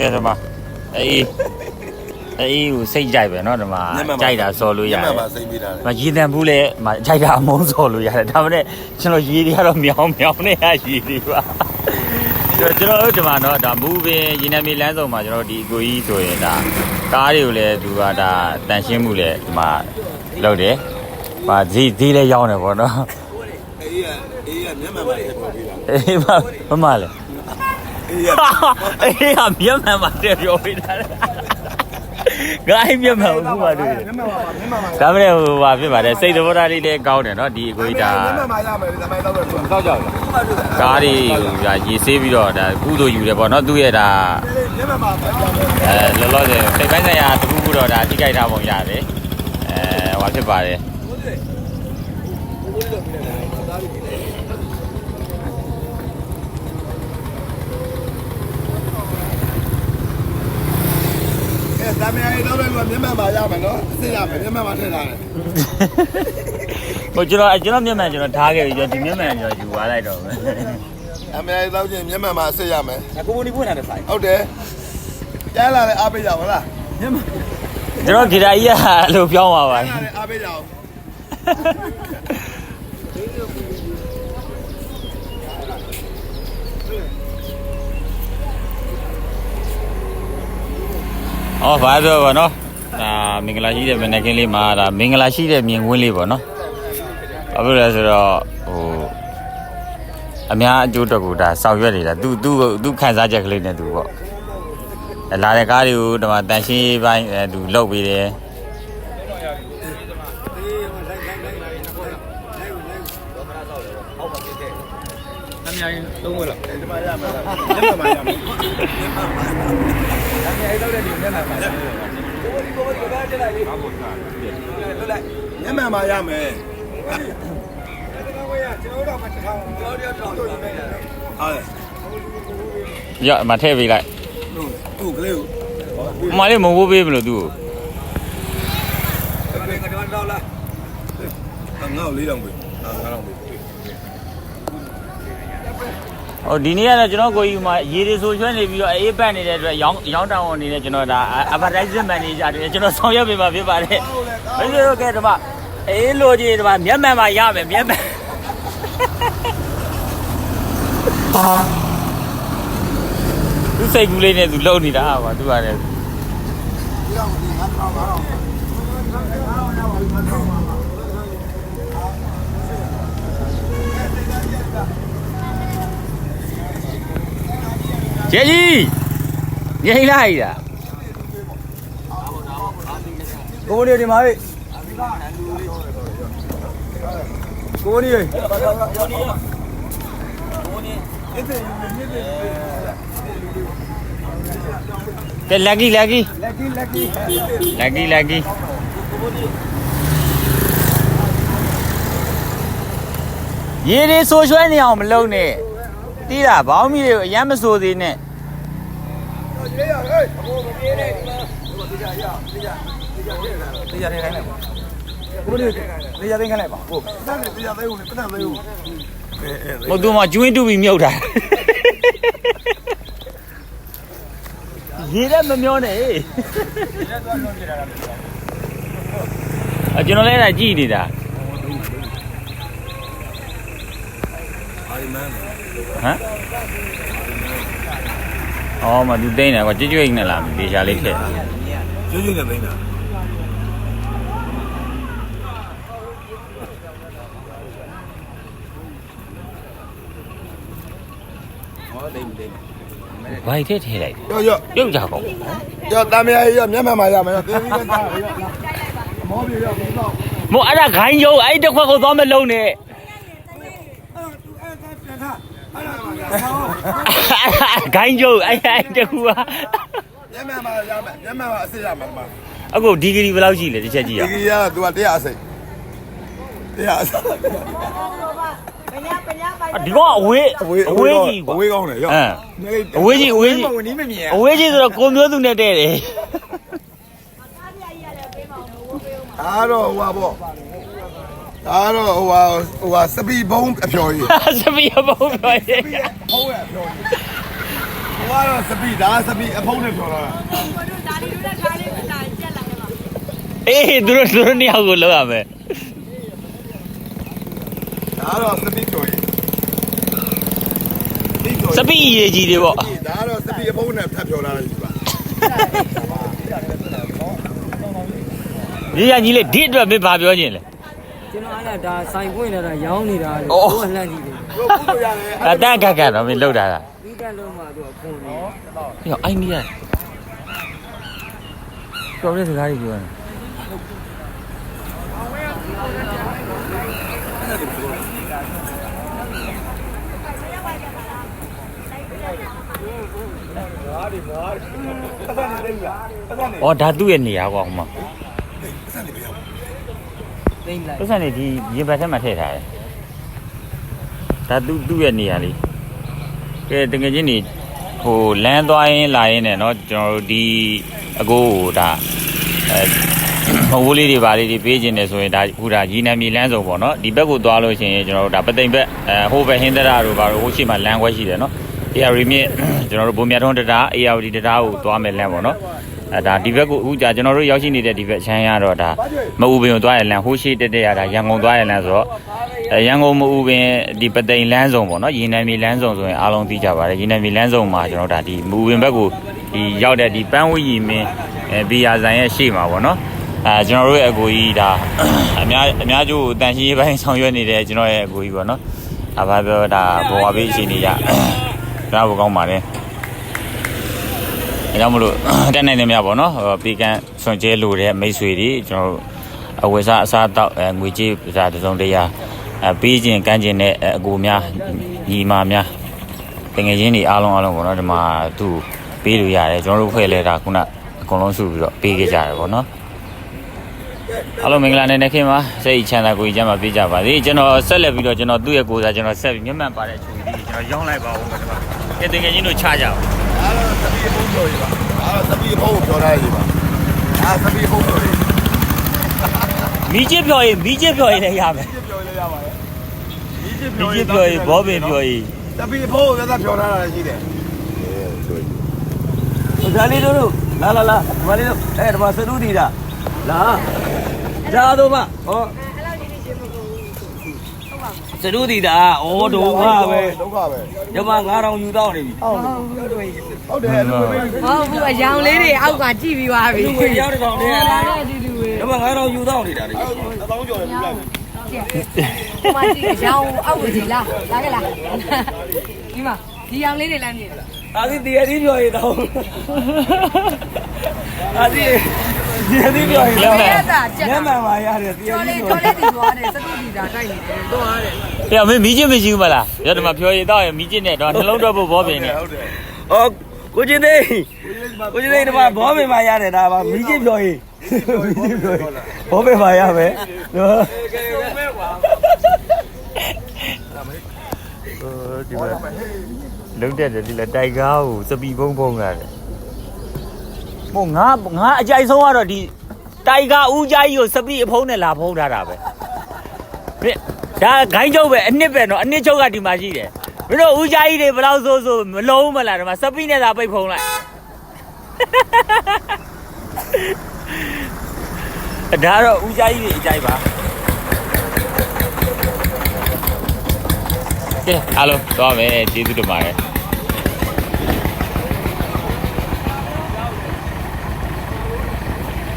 ကဲဒီမှာအေးအေးကိုစိတ်ကြိုက်ပဲเนาะဒီမှာကြိုက်တာစော်လို့ရတ ည ယ် မှာစိတ်ပေးတာလေ မရေတံဘူးလေမကြိုက်တာအမုန်းစော်လို့ရတယ်ဒါပေမဲ့ကျွန်တော်ရေတွေကတော့မြောင်းမြောင်းနေရရေတွေပါကျွန်တော်တို့ဒီမှာเนาะဒါမူပင်ရေနံမြေလမ်းဆောင်မှာကျွန်တော်ဒီအကိုကြီးဆိုရင်ဒါကားတွေကိုလည်းသူကဒါတန်ရှင်းမှုလည်းဒီမှာလုပ်တယ်ပါဈေးဈေးလည်းရောင်းတယ်ပေါ့เนาะ အေးရအေးရညမှာမှာတက်ပေါ်ပေးတာ အေးမမမလဲ အေးဟာမြန်မာမှာတပြောပေးတာငါအိမ်မြန်မာဘူးပါလို့မြန်မာမှာမြန်မာမှာဒါမှမဟုတ်ဟိုပါဖြစ်ပါတယ်စိတ်သဘောထားလေးလည်းကောင်းတယ်နော်ဒီအကိုကြီးဒါမြန်မာမှာရမယ်ဒါမှမဟုတ်တော့တော့ကြောက်တယ်ကားတွေဒါရေဆေးပြီးတော့ဒါကုသိုလ်ယူတယ်ပေါ့နော်သူ့ရဲ့ဒါမြန်မာမှာအဲလောလောဆယ်စိတ်ပိုင်းဆိုင်ရာတခုခုတော့ဒါထိခိုက်တာပုံရတယ်အဲဟိုပါဖြစ်ပါတယ် အဲဒါမရတော့တော့ညမှာမှာရမယ်နော်အစ်ရမယ်ညမှာမှာထည့်ထားတယ်ဟိုကျွန်တော်ကျွန်တော်မြန်မာကျွန်တော်ထားခဲ့ပြီကျွန်တော်ဒီမြန်မာကျွန်တော်ယူသွားလိုက်တော့မယ်အမေတော့ချင်းညမှာမှာအစ်ရမယ်ကိုကိုနီပွင့်လာတဲ့ဆိုင်ဟုတ်တယ်ကြားလာလဲအားပေးကြအောင်လားကျွန်တော်ဂီတာကြီးကအဲ့လိုပြောင်းသွားပါကြားပြီလာလဲအားပေးကြအောင်။ အော်ဘာပြောပါနော်။ဒါမင်္ဂလာရှိတဲ့မနေ့ကင်းလေးမှာဒါမင်္ဂလာရှိတဲ့မြင်ကွင်းလေးပေါ့နော်။ဘာဖြစ်လဲဆိုတော့ဟိုအများအကျိုးတော့ကိုဒါဆောင်ရွက်နေတာသူသူသူခံစားချက်ကလေးနဲ့သူပေါ့။အဲလာတဲ့ကားတွေကိုဒီမှာတန်ရှင်းရေးပိုင်းအဲသူလုတ်ပေးတယ်အများကြီးသုံးဝက်လောက်ဒီမှာရမယ်ညမှာမှာရမ ယ်အများကြီးတော့တဲ့ဒီမျက်နှာမှာကိုကိုဒီကိုဒီကတက်လိုက်လေဘာလို့လဲလွတ်လိုက်ညမှာမှာရမယ်ကျွန်တော်တို့မှတစ်ထောင်ကျွန်တော်တို့ထောင်လို့ပဲရတယ်ဟုတ်တယ်။ရော့အမထည့်ပေးလိုက်သူ့ကလေးကို။အမလေးမဟုတ်ပေးမလို့သူ့ကိုဘယ်ကတော့တော့လားငါ့ကိုလေးတောင်ပဲငါငါတော့ပဲ။ ဟိုဒီနေ့ကတော့ကျွန်တော်ကိုကြီးမှာရေတွေဆိုရွှဲနေပြီးတော့အေးပတ်နေတဲ့အတွက်ရောင်းရောင်းတောင်းအနေနဲ့ကျွန်တော်ဒါ advertisement manager တွေကျွန်တော်ဆောင်ရွက်ပေးပါဖြစ်ပါတယ်။ဘယ်လိုကဲဒီမှာအေးလိုကြီးဒီမှာမျက်မှန်မှာရမယ်မျက်မှန်သူစိတ်ကူးလေးနဲ့သူလုံနေတာဟာသူကလည်းကျေကြီးငိမ့်လိုက်တာကိုကို နီဒီမှာလေကိုကိုနီကဲ lucky lucky လက်ကီလက်ကီ lucky lucky ရေတွေ တီးတာဘောင်းမီတွေကိုအရမ်းမဆိုသေးနဲ့ရေးရဟေးတရားနေခိုင်းလိုက်ပါကိုကိုနီတရားသိမ်းခိုင်းလိုက်ပါဟုတ်တန်းနေတရားသေးဦးလေတန်းသေးဦးအဲအဲဟိုသူမှကျွင်းတူပြီးမြုပ်တာရေလည်းမမျောနဲ့အကျွန်တော်လည်းအဲ့ဒါကြည့်နေတာအာရီမန် ဟမ်အော်မသူတိမ့်တယ်ကွာကြွကြွအိမ်နဲ့လာပြီဒေရှာလေးထည့်ကျွတ်ကျွတ်နဲ့သိနေတာဟောလိမ့်လိမ့်ဘိုက်ထည့်ထည့်လိုက်တယ်ရော့ရော့ပြုတ်ကြကုန်ရော့တာမယာရော့မျက်မှန်မှာရမယ်ရော့သေပြီးတော့ရော့မောပြေရော့ဘယ်တော့မို့အဲ့ဒါခိုင်းကျုံအဲ့တစ်ခွက်ကိုသွားမလုံးနဲ့ ခိုင်းကျုံအဲ့အဲ့တစ်ခုကမျက်မှန်မှာရမယ်မျက်မှန်မှာအစ်ရမှာမှာအခုဒီဂရီဘယ်လောက်ရှိလဲတစ်ချက်ကြည့်ရဒီအောင်ကြီးကသူကတရားအစိတ်တရားအစိတ်ဒီကောင်ကအဝေးအဝေးကြီးကွာ အဝေးကောင်းတယ်ရော့အမ်အဝေးကြီးအဝေးကြီး ဝင်နီးမမြင်အဝေးကြီးဆိုတော့ကိုမျိုးသူနဲ့တဲ့တယ် အားတော့ဟိုပါပေါ့ ဒါကတော့ဟိုဟာဟိုဟာစပီဘုံအဖျော်ကြီးစပီဘုံပြောရစပီဘုံအဖျော်ကြီးဟိုကတော့စပီဒါစပီအဖုံးနဲ့ဖျော်တာအေးသူတို့သူတို့နှစ်ယောက်ကိုလောက်ရမယ်ဒါကတော့စပီဖျော်ကြီးစပီရေကြီးတွေပေါ့ဒါကတော့စပီအဖုံးနဲ့ဖတ်ဖျော်တာလေဒီပါညီရညီလေးဒီအတွက်မင်းဘာပြောညင်လဲ ကျွန်တော်အဲ့ဒါဒါဆိုင်ပွင့်နေတာရောင်းနေတာလေအော်ကိုယ်လှမ်းကြည့်တယ်တို့ကုလို့ရတယ်အတန်းကကတော့မင်းလောက်တာလားဒီတက်လုံးမှာသူကဖုန်းနေဟေ့အိုင်နီယာပြောတဲ့စကားတွေပြောတယ်အော်ဒါသူ့ရဲ့နေရာကွာဟိုမှာ သိမ့်လိုက် ပတ်စံနေဒီရင်ဘတ်ထဲမှာထည့်ထားတယ်ဒါသူသူ့ရဲ့နေရာလေးကဲတကယ်ချင်းနေဟိုလမ်းသွားရင်လာရင်နဲ့เนาะကျွန်တော်တို့ဒီအကိုကိုဒါအဲမဟုတ်လေးတွေပါလေးတွေပေးခြင်းတယ်ဆိုရင်ဒါဟိုဒါရီနံမြေလမ်းစုံပေါ့เนาะဒီဘက်ကိုသွားလို့ရှိရင်ကျွန်တော်တို့ဒါပသိမ်ဘက်အဲဟိုဘက်ဟင်းသရတို့ဘာလို့ဟိုရှိမှလမ်းခွဲရှိတယ်เนาะ AR မြင့်ကျွန်တော်တို့ဘုံမြတ်ထုံးတတာ AR တတာကိုသွားမယ်လမ်းပေါ့เนาะ အဲဒါဒီဘက်ကိုအခုကြာကျွန်တော်တို့ရောက်ရှိနေတဲ့ဒီဘက်ရှမ်းရတော့ဒါမအူပင်ကိုသွားရလမ်းဟိုးရှိတက်တက်ရတာရန်ကုန်သွားရလမ်းဆိုတော့ရန်ကုန်မအူပင်ဒီပသိမ်လမ်းစုံပေါ့နော်ရေနံမီလမ်းစုံဆိုရင်အားလုံးသိကြပါတယ်ရေနံမီလမ်းစုံမှာကျွန်တော်ဒါဒီမအူပင်ဘက်ကိုဒီရောက်တဲ့ဒီပန်းဝီရီမင်းဘီယာဆိုင်ရဲ့ရှေ့မှာပေါ့နော်အဲကျွန်တော်တို့ရဲ့အကူကြီးဒါအများအများကျိုးတန်ရှင်းရေးပိုင်းဆောင်ရွက်နေတဲ့ကျွန်တော်ရဲ့အကူကြီးပေါ့နော်။အဘပြောဒါဘဝဘေးအချိန်ကြီးရ။ဒါဘကောင်းပါတယ်။ အဲကြောင့်မလို့တက်နိုင်နေမြပါတော့ဟိုပီကန်ဆွန်ကျဲလိုတဲ့မိတ်ဆွေတွေကျွန်တော်တို့အဝယ်စားအစားတောက်အဲငွေကြေးပစာတစ်စုံတရာအဲပေးခြင်းကမ်းခြင်းနဲ့အကူများညီမများတငယ်ချင်းတွေအားလုံးအားလုံးပေါ့နော်ဒီမှာသူ့ပေးလို့ရတယ်ကျွန်တော်တို့ဖွဲ့လဲတာခုနအကုန်လုံးစုပြီးတော့ပေးခဲ့ကြတယ်ပေါ့နော်အားလုံးမင်္ဂလာနဲ့နေခင်ပါစိတ်ချမ်းသာကိုကြီးချမ်းသာပြကြပါစေကျွန်တော်ဆက်လက်ပြီးတော့ကျွန်တော်သူ့ရဲ့ကိုယ်စားကျွန်တော်ဆက်ပြီးမျက်မှန်ပါတဲ့အချူကြီးကျွန်တော်ရောင်းလိုက်ပါဦးမယ်ဒီမှာကဲတကယ်ချင်းတို့ချကြအော င်ဒါတော့စပီအဖုံးပြောရင်ပါဒါတော့စပီအဖုံးကိုပြောတာလေပါဒါစပီအဖုံးပြောရင်မီးချစ်ပြောရင်မီးချစ်ပြောရင်လည်းရမယ်ပြောရင်လည်းရပါတယ်မီးချစ်ပြောရင်ဘောပင်ပြောရင်စပီအဖုံးကိုသက်သက်ပြောထားတာလည်းရှိတယ်အဲဆိုရင်ဒါလေးတို့လာလာလာဒီမလေးတို့အဲ့ဒီမှာစတူဒီတာလာဒါတော့မဟော စတူဒီတာဩဒုက္ခပဲဒုက္ခပဲညမ9000ယူတော့နေပြီဟုတ်တယ်အဲ့လိုပဲဟုတ်ဘူးအယောင်လေးတွေအောက်ကကြည့်ပြီးသွားပြီလူတွေရောက်တဲ့ကောင်တည်းကလာလားတဲ့ဒီလူတွေညမ9000ယူတော့နေတာလေအသောင်းကျော်တယ်ပြလိုက်ဟိုမှာကြည့်အယောင်အောက်ကိုကြည့်လားလာခဲ့လားဒီမှာဒီယောင်လေးတွေလမ်းနေတယ်အာဒီတရားကြီးပြောရတော့အာဒီတ ရည်ပြောရင်လည်းမျက်မှန်ပါရတယ်တယောက်လေးပြောတယ်ဒီသွားတယ်စတုဒီတာတိုက်နေတယ်တော့ရတယ်ပြမင်းမီးချင်းမရှိဘူးမလားရတမပြောရည်တော့ရမီးချင်းနဲ့တော့နှလုံးတွက်ဖို့ဘောပင်နဲ့ဟုတ်တယ်အော်ကိုချင်းသိကိုချင်းသိဒီမှာဘောပင်မှာရတယ်ဒါပါမီးချင်းပြောရင်မီးချင်းပြောရင်ဘောပင်မှာရမယ်နော်ဒီမှာလုံးတက်တယ်ဒီလားတိုက်ကားကိုစပီဘုံဘုံကလည်း ဟိုငါငါအကြိုက်ဆုံးကတော့ဒီတိုက်ကားဦးကြိုင်းကိုစပီအဖုံးနဲ့လာဖုံးထားတာပဲပြဒါဂိုင်းချုပ်ပဲအနှစ်ပဲနော်အနှစ်ချုပ်ကဒီမှာရှိတယ်မင်းတို့ဦးကြိုင်းတွေဘယ်လောက်ဆိုးဆိုးမလုံးမလားဒီမှာစပီနဲ့သာပိတ်ဖုံးလိုက်ဒါတော့ဦးကြိုင်းတွေအကြိုက်ပါကဲအားလုံးသွားမယ်ကျေးဇူးတင်ပါတယ်